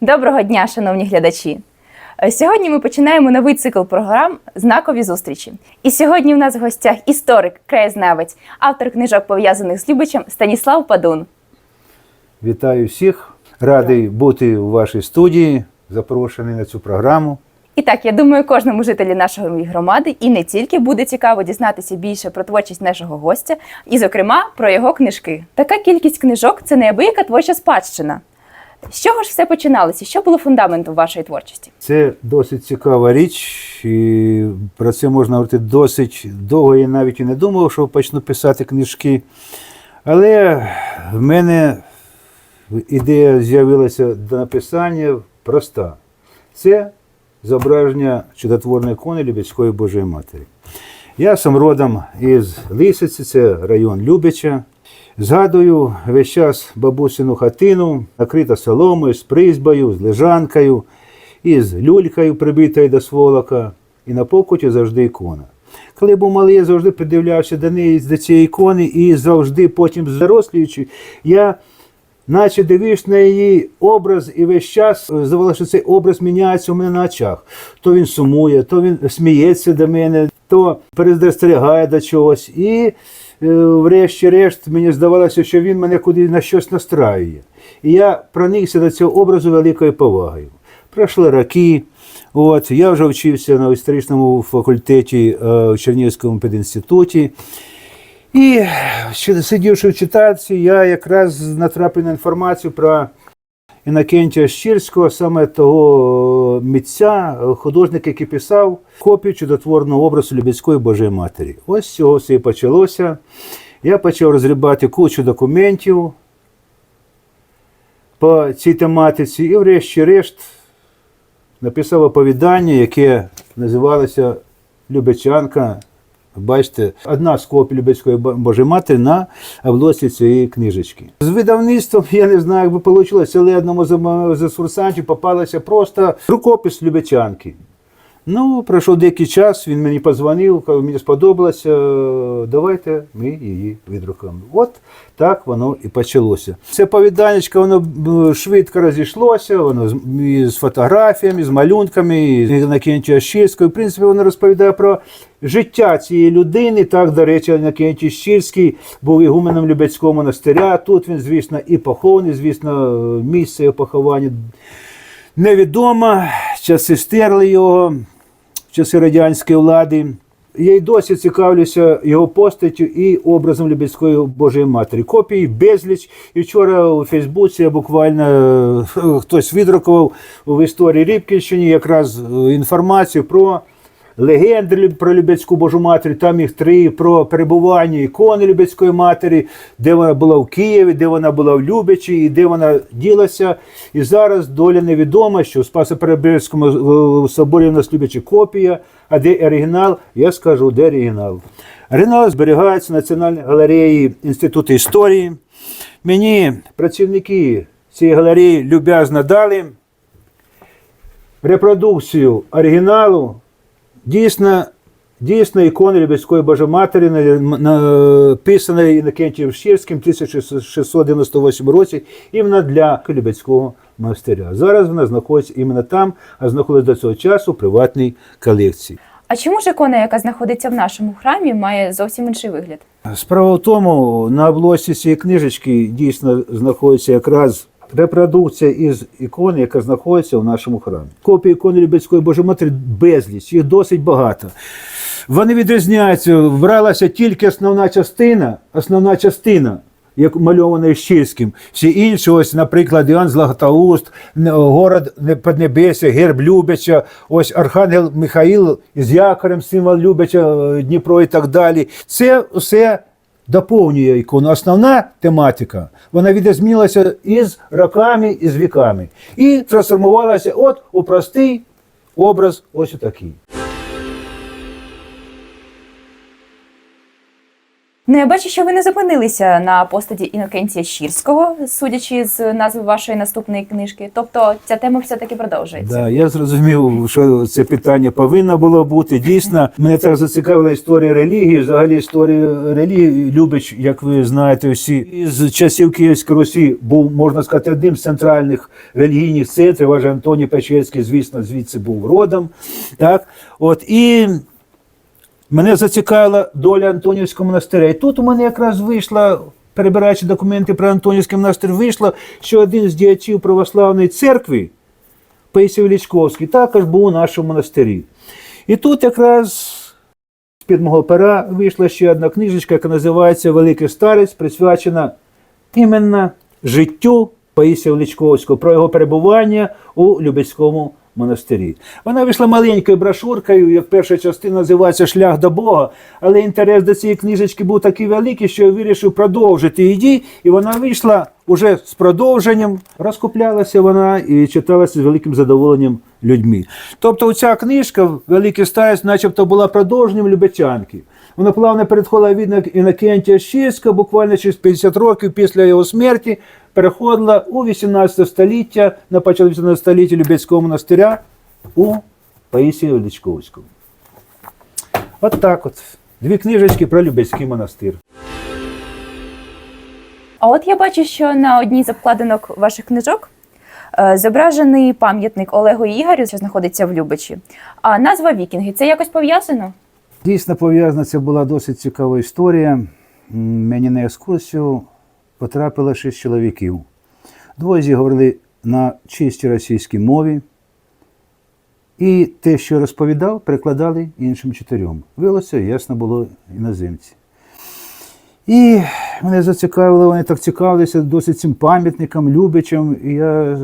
Доброго дня, шановні глядачі! Е, Сьогодні ми починаємо новий цикл програм Знакові зустрічі. І сьогодні в нас в гостях історик, краєзнавець, автор книжок пов'язаних з Любичем Станіслав Падун. Вітаю всіх. Радий бути у вашій студії, запрошений на цю програму. І так, я думаю, кожному жителі нашої громади і не тільки буде цікаво дізнатися більше про творчість нашого гостя, і, зокрема, про його книжки. Така кількість книжок це неабияка творча спадщина. З чого ж все починалося? Що було фундаментом вашої творчості? Це досить цікава річ, і про це можна говорити досить довго. Я навіть і не думав, що почну писати книжки. Але в мене ідея з'явилася до написання проста. Це зображення чудотворної ікони Любецької Божої Матері. Я сам родом із Лисиці, це район Любича. Згадую весь час бабусину хатину, накрита соломою, з призьбою, з лежанкою, і з люлькою, прибитою до сволока, і на покуті завжди ікона. Коли був малий, я завжди придивлявся до неї до цієї ікони, і завжди потім зарослюючи, я наче дивився на її образ, і весь час е, здавалося, що цей образ міняється у мене на очах. То він сумує, то він сміється до мене, то перестерігає до чогось. І врешті-решт мені здавалося, що він мене куди на щось настраює. І я проникся до цього образу великою повагою. Пройшли роки. От, я вже вчився на історичному факультеті е, в Чернігівському пединституті. І сидівши в читації, я якраз натрапив на інформацію про Інокентія Щирського, саме того митця, художника, який писав копію чудотворного образу Любецької Божої Матері. Ось цього все і почалося. Я почав розрібати кучу документів по цій тематиці, і, врешті-решт, написав оповідання, яке називалося Любечанка. Бачите, одна з копій Любецької Божої Матері на обложці цієї книжечки. З видавництвом я не знаю, як би вийшло, але одному з м- з курсантів попалася просто рукопис Любечанки. Ну, пройшов деякий час, він мені подзвонив, каже, мені сподобалося, е, давайте ми її відрукуємо. От так воно і почалося. Це повіданечко, воно швидко розійшлося, воно і з фотографіями, з малюнками, і Інокентія Щирського. В принципі, воно розповідає про життя цієї людини. Так, до речі, Інокентій Щирський був ігуменом Любецького монастиря. Тут він, звісно, і похований, звісно, місце його поховання невідомо, часи стерли його, часи радянської влади. Я й досі цікавлюся його постаттю і образом Любецької Божої Матері. Копії безліч. І вчора у Фейсбуці я буквально е, хтось відрукував в історії Рібкінщині якраз е, інформацію про легенди про Любецьку Божу Матір, там їх три, про перебування ікони Любецької Матері, де вона була в Києві, де вона була в Любичі і де вона ділася. І зараз доля невідома, що в Спасо-Перебирському е, соборі в нас Любичі копія, а де оригінал, я скажу, де оригінал. Оригінал зберігається в Національній галереї Інституту історії. Мені працівники цієї галереї люб'язно дали репродукцію оригіналу дійсно, дійсно ікони Любецької Божої Матері, на- написаної Інокентієм Щирським в 1698 році, іменно для Любецького монастиря. Зараз вона знаходиться іменно там, а знаходиться до цього часу в приватній колекції. А чому ж ікона, яка знаходиться в нашому храмі, має зовсім інший вигляд? Справа в тому, на обложці цієї книжечки дійсно знаходиться якраз репродукція із ікони, яка знаходиться в нашому храмі. Копії ікони Любецької Божої Матері безліч, їх досить багато. Вони відрізняються, бралася тільки основна частина, основна частина. Як мальована Щирським. Всі інші, ось, наприклад, Іоанн Златоуст, н- город Поднебесся, герб Любича, ось Архангел Михаїл із якорем, символ Любича, е, Дніпро і так далі. Це все доповнює ікону. Основна тематика, вона відрізнилася із роками, із віками. І трансформувалася от у простий образ, ось отакий. Ну, я бачу, що ви не зупинилися на постаті Інокенція Щірського, судячи з назви вашої наступної книжки. Тобто ця тема все-таки продовжується. Да, я зрозумів, що це питання повинно було бути. Дійсно, мене так зацікавила історія релігії. Взагалі історія релігії Любич, як ви знаєте, всі з часів Київської Русі був, можна сказати, одним з центральних релігійних центрів. Аж Антоній Печерський, звісно, звідси був родом. Так, от і. Мене зацікавила доля Антонівського монастиря. І тут у мене якраз вийшла, перебираючи документи про Антонівський монастир, вийшло, що один з діячів православної церкви, Паїсій Лічковський, також був у нашому монастирі. І тут якраз з-під мого пера вийшла ще одна книжечка, яка називається Великий старець, присвячена іменно життю Паїсія Лічковського, про його перебування у Любецькому монастирі. Вона вийшла маленькою брошуркою, як перша частина називається Шлях до Бога. Але інтерес до цієї книжечки був такий великий, що я вирішив продовжити її, і вона вийшла уже з продовженням, розкуплялася вона і читалася з великим задоволенням людьми. Тобто ця книжка Великий старець, начебто, була продовженням Любечанки. Вона плавно переходила від Інокентія Щирського, буквально через 50 років після його смерті, переходила у 18 століття, на початку 18 століття Любецького монастиря у Паїсія Величковського. От так от. Дві книжечки про Любецький монастир. А от я бачу, що на одній з обкладинок ваших книжок е, зображений пам'ятник Олегу і Ігорю, що знаходиться в Любичі. А назва Вікінги це якось пов'язано? Дійсно пов'язана, це була досить цікава історія. Мені на екскурсію потрапило шість чоловіків. Двоє з них говорили на чистій російській мові. І те, що розповідав, перекладали іншим чотирьом. Вилося, ясно було іноземці. І мене зацікавило, вони так цікавилися досить цим пам'ятником, Любичем. І я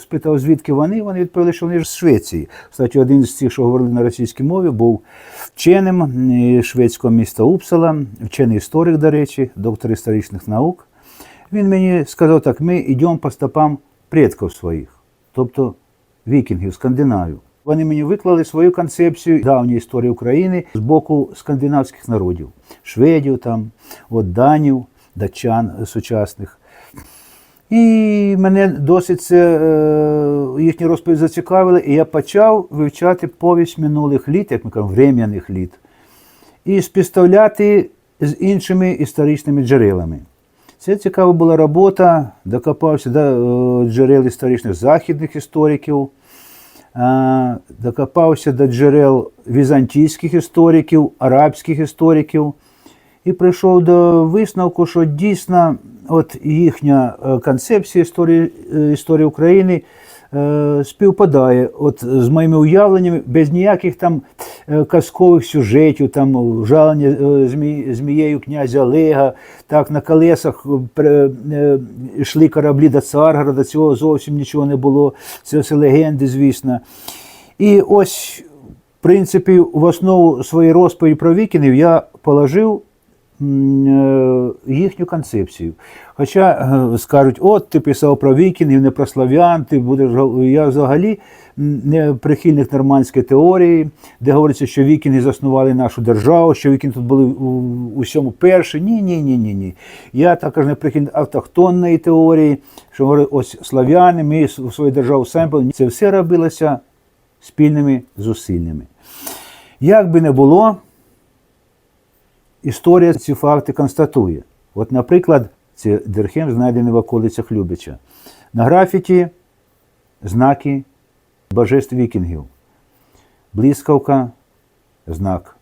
спитав, звідки вони. Вони відповіли, що вони ж з Швеції. Кстати, один з цих, що говорили на російській мові, був вченим е, шведського міста Упсала, вчений історик, до речі, доктор історичних наук. Він мені сказав так: ми йдемо по стопам предків своїх, тобто вікінгів, скандинавів. Вони мені виклали свою концепцію давньої історії України з боку скандинавських народів, шведів, там, от данів, датчан сучасних. І мене досить це, е, їхні розповіді зацікавили, і я почав вивчати повість минулих літ, як ми кажемо, врем'яних літ, і співставляти з іншими історичними джерелами. Це цікава була робота, докопався до е, джерел історичних західних істориків, докопався до джерел візантійських істориків, арабських істориків і прийшов до висновку, що дійсно от їхня е, концепція історії, е, історії України е, співпадає от з моїми уявленнями без ніяких там казкових сюжетів, там жалення е, змією князя Олега, так на колесах е, е, йшли кораблі до Царгорода, цього зовсім нічого не було. Це все легенди, звісно. І ось, в принципі, в основу своєї розповіді про вікінгів я положив е, їхню концепцію. Хоча е, скажуть, от ти писав про вікінгів, не про слав'ян, ти будеш я взагалі не прихильник нормандської теорії, де говориться, що вікінги заснували нашу державу, що вікінги тут були у усьому перші. Ні, ні, ні, ні, ні. Я також не прихильник автохтонної теорії, що говорить, ось слав'яни, ми свою державу самі. Це все робилося спільними зусиллями. Як би не було, історія ці факти констатує. От, наприклад, це Дерхем знайдений в околицях Любича. На графіті знаки божеств вікінгів. Блискавка знак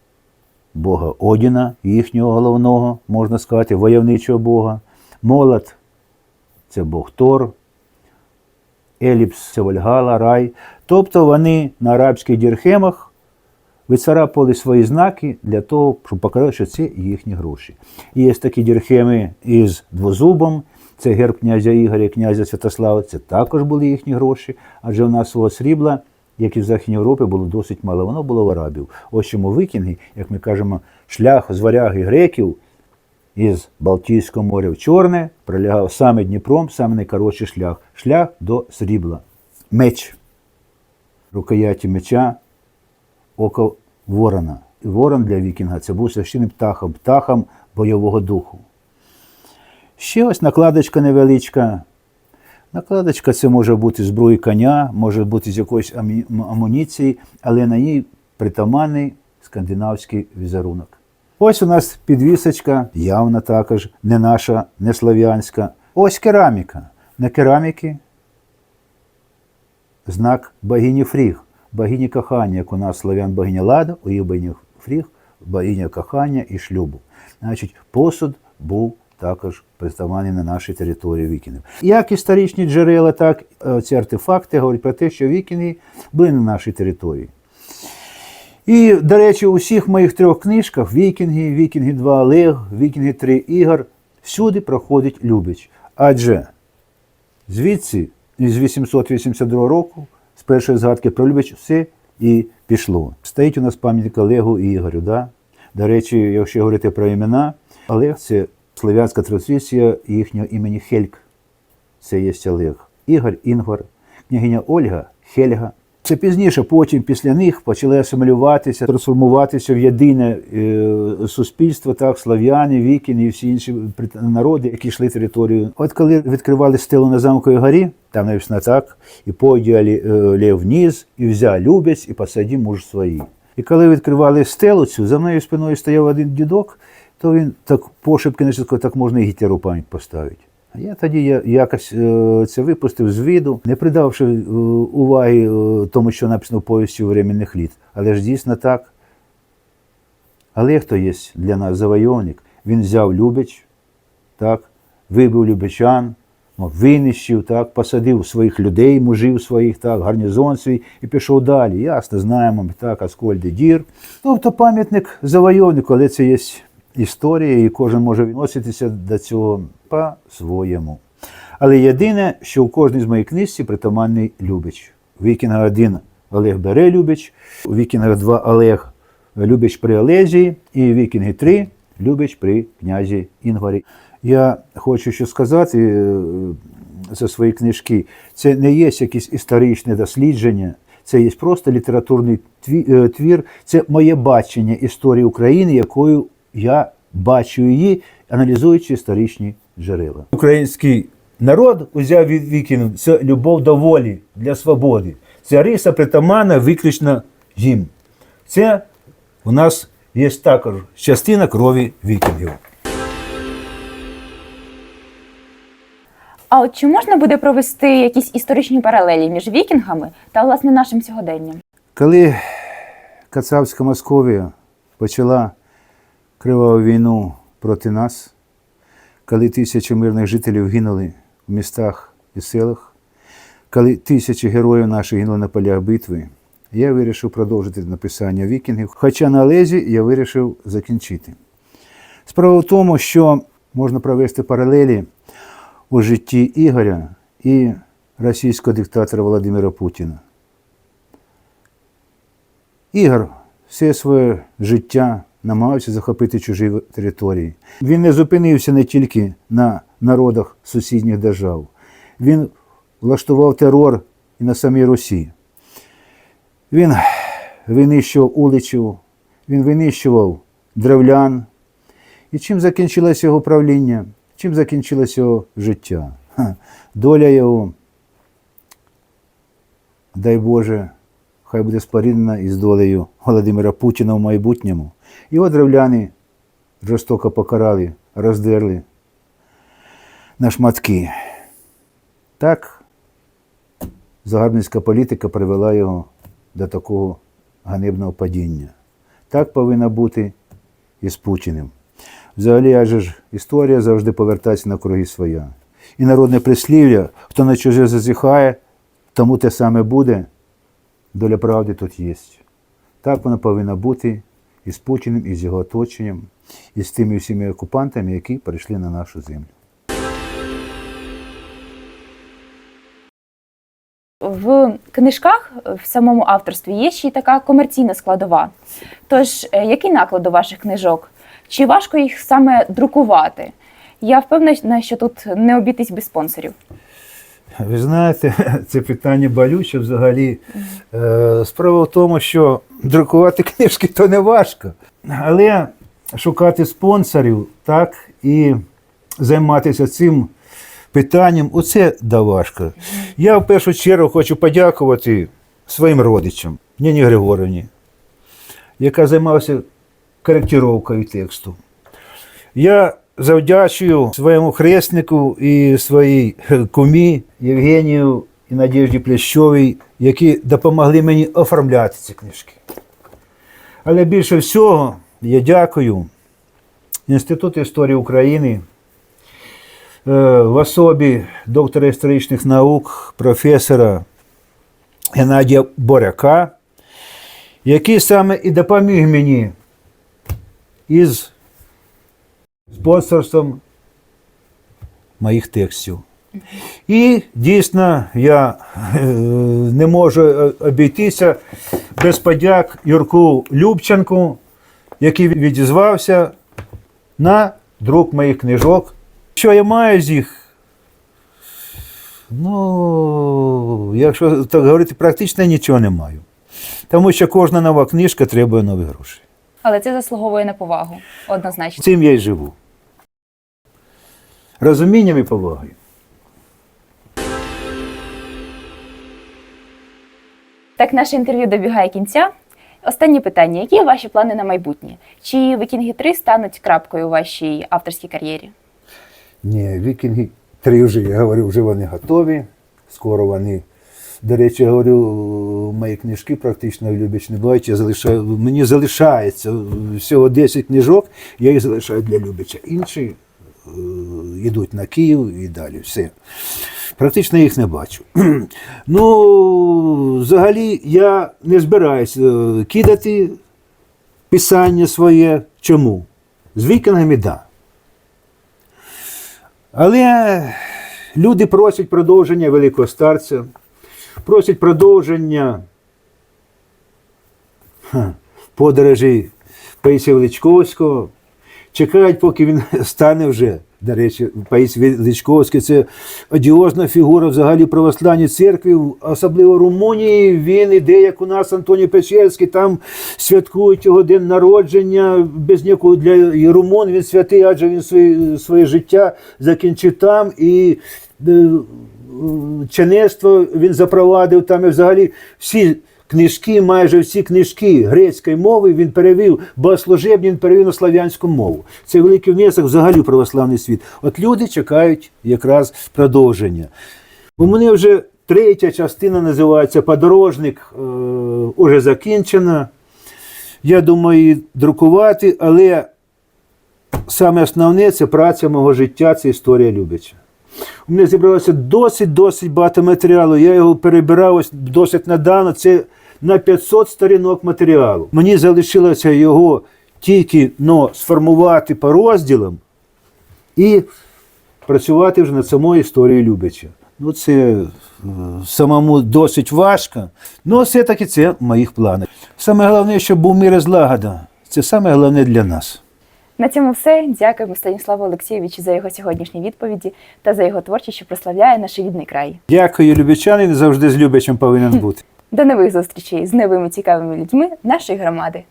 Бога Одіна, їхнього головного, можна сказати, войовничого Бога. Молот це Бог Тор. Еліпс це Вальгала, рай. Тобто вони на арабських дірхемах вицарапали свої знаки для того, щоб показати, що це їхні гроші. І є такі дірхеми із двозубом, це герб князя Ігоря, князя Святослава, це також були їхні гроші, адже у нас свого срібла, як і в Західній Європі, було досить мало. Воно було в арабів. Ось чому викінги, як ми кажемо, шлях з варяги греків із Балтійського моря в Чорне пролягав саме Дніпром, саме найкоротший шлях шлях до срібла. Меч. Рукояті меча, око ворона. І ворон для вікінга це був священним птахом, птахом бойового духу. Ще ось накладочка невеличка. Накладочка це може бути зброї коня, може бути з якоїсь амуніції, але на ній притаманний скандинавський візерунок. Ось у нас підвісочка, явно також не наша, не слав'янська. Ось кераміка. На кераміки знак богині Фріг, богині кохання, як у нас славян богиня Лада, у її богині Фріг, богиня кохання і шлюбу. Значить, посуд був також представлений на нашій території вікінгів. Як історичні джерела, так ці артефакти говорять про те, що вікінги були на нашій території. І, до речі, у всіх моїх трьох книжках Вікінги, Вікінги 2 Олег, Вікінги 3 Ігор, всюди проходить Любич. Адже звідси, із 882 року, з першої згадки про Любич, все і пішло. Стоїть у нас пам'ятник Олегу і Ігорю. Да? До речі, якщо говорити про імена, Олег це слов'янська традиція їхнього імені Хельк. Це є Олег. Ігор Інгор, княгиня Ольга Хельга. Це пізніше, потім після них почали асимілюватися, трансформуватися в єдине е, суспільство, так, слав'яни, вікінги і всі інші народи, які йшли територію. От коли відкривали стелу на замковій горі, там написано так, і подіяли е, лев вниз, і взяв любець, і посаді муж свої. І коли відкривали стелу цю, за мною спиною стояв один дідок, то він так пошепки не так можна і Гітлеру пам'ять поставити. Я тоді якось е, це випустив з виду, не придавши е, уваги е, тому, що написано в повісті временних літ. Але ж дійсно так. Але хто є для нас завойовник? Він взяв Любич, так, вибив Любичан, винищив, так, посадив своїх людей, мужів своїх, так, гарнізон свій і пішов далі. Ясно, знаємо, так, Аскольд і Дір. Тобто пам'ятник завойовнику, але це є історія, і кожен може відноситися до цього по-своєму. Але єдине, що в кожній з моїх книжці притаманний Любич. Вікінга 1 Олег бере Любич, у Вікінга 2 Олег Любич при Олезії, і Вікінги 3 Любич при князі Інгварі. Я хочу що сказати е, за свої книжки. Це не є якесь історичне дослідження, це є просто літературний е, твір, це моє бачення історії України, якою я бачу її, аналізуючи історичні джерела. Український народ узяв від вікінгів це любов до волі для свободи. Це риса притаманна виключно їм. Це у нас є також частина крові вікінгів. А от чи можна буде провести якісь історичні паралелі між вікінгами та власне нашим сьогоденням? Коли Кацапська Московія почала криваву війну проти нас, коли тисячі мирних жителів гинули в містах і селах, коли тисячі героїв наших гинули на полях битви, я вирішив продовжити написання вікінгів, хоча на лезі я вирішив закінчити. Справа в тому, що можна провести паралелі у житті Ігоря і російського диктатора Володимира Путіна. Ігор все своє життя намагався захопити чужі території. Він не зупинився не тільки на народах сусідніх держав, він влаштував терор і на самій Русі. Він винищував уличів, він винищував древлян. І чим закінчилося його правління? Чим закінчилося його життя? Доля його, дай Боже, хай буде споріднена із долею Володимира Путіна в майбутньому. Його древляни жорстоко покарали, роздерли на шматки. Так, загарбницька політика привела його до такого ганебного падіння. Так повинно бути і з Путіним. Взагалі, адже ж історія завжди повертається на круги своя. І народне прислів'я, хто на чуже зазіхає, тому те саме буде. Доля правди тут є. Так вона повинна бути і з Путіним, і з його оточенням, і з тими всіми окупантами, які прийшли на нашу землю. В книжках в самому авторстві є ще й така комерційна складова. Тож, е, який наклад до ваших книжок? Чи важко їх саме друкувати? Я впевнена, що тут не обійтись без спонсорів. Ви знаєте, це питання болюче взагалі. Е, Справа в тому, що друкувати книжки то не важко. Але шукати спонсорів, так і займатися цим питанням. Оце да важко. Я в першу чергу хочу подякувати своїм родичам, Ніні Григорівні, яка займалася коректировкою тексту. Я завдячую своєму хреснику і своїй е, кумі Євгенію і Надіжді Плещовій, які допомогли мені оформляти ці книжки. Але більше всього я дякую Інституту історії України е, в особі доктора історичних наук, професора Геннадія Боряка, який саме і допоміг мені із спонсорством моїх текстів. І дійсно я е, не можу е, обійтися без подяк Юрку Любченку, який відізвався на друк моїх книжок. Що я маю з їх? Ну, якщо так говорити, практично нічого не маю. Тому що кожна нова книжка требує нових грошей. Але це заслуговує на повагу, однозначно. Цим я й живу. Розумінням і повагою. Так, наше інтерв'ю добігає кінця. Останнє питання: які ваші плани на майбутнє? Чи вікінги 3 стануть крапкою у вашій авторській кар'єрі? Ні, вікінги три вже, я говорю, вже вони готові. Скоро вони. До речі, я говорю, мої книжки практично любич не бувають. Я залишаю, мені залишається всього 10 книжок, я їх залишаю для Любича. Інші е, йдуть на Київ і далі. Все. Практично їх не бачу. ну, взагалі, я не збираюся е, кидати писання своє. Чому? З вікінгами так. Да. Але люди просять продовження великого старця, просять продовження подорожі Паїсія Величковського, чекають, поки він стане вже. До речі, Паїсій Величковський це одіозна фігура взагалі православній церкві, особливо Румунії. Він іде, як у нас Антоній Печерський, там святкують його день народження без ніякого для румун. Він святий, адже він своє, своє життя закінчив там і е, він запровадив там і взагалі всі. Книжки, майже всі книжки грецької мови він перевів, богослужебні він перевів на слав'янську мову. Це великий внесок взагалі в православний світ. От люди чекають якраз продовження. У мене вже третя частина називається Подорожник, е, уже закінчена. Я думаю, її друкувати, але саме основне це праця мого життя, це історія Любича. У мене зібралося досить-досить багато матеріалу. Я його перебирав ось досить недавно. Це на 500 сторінок матеріалу. Мені залишилося його тільки но, сформувати по розділам і працювати вже над самою історією Любича. Ну, це е, самому досить важко, але все-таки це в моїх планах. Саме головне, щоб був мир і злагода. Це саме головне для нас. На цьому все. Дякуємо Станіславу Олексійовичу за його сьогоднішні відповіді та за його творчість, що прославляє наш рідний край. Дякую, любичанин, завжди з Любичем повинен бути. До нових зустрічей з новими цікавими людьми нашої громади.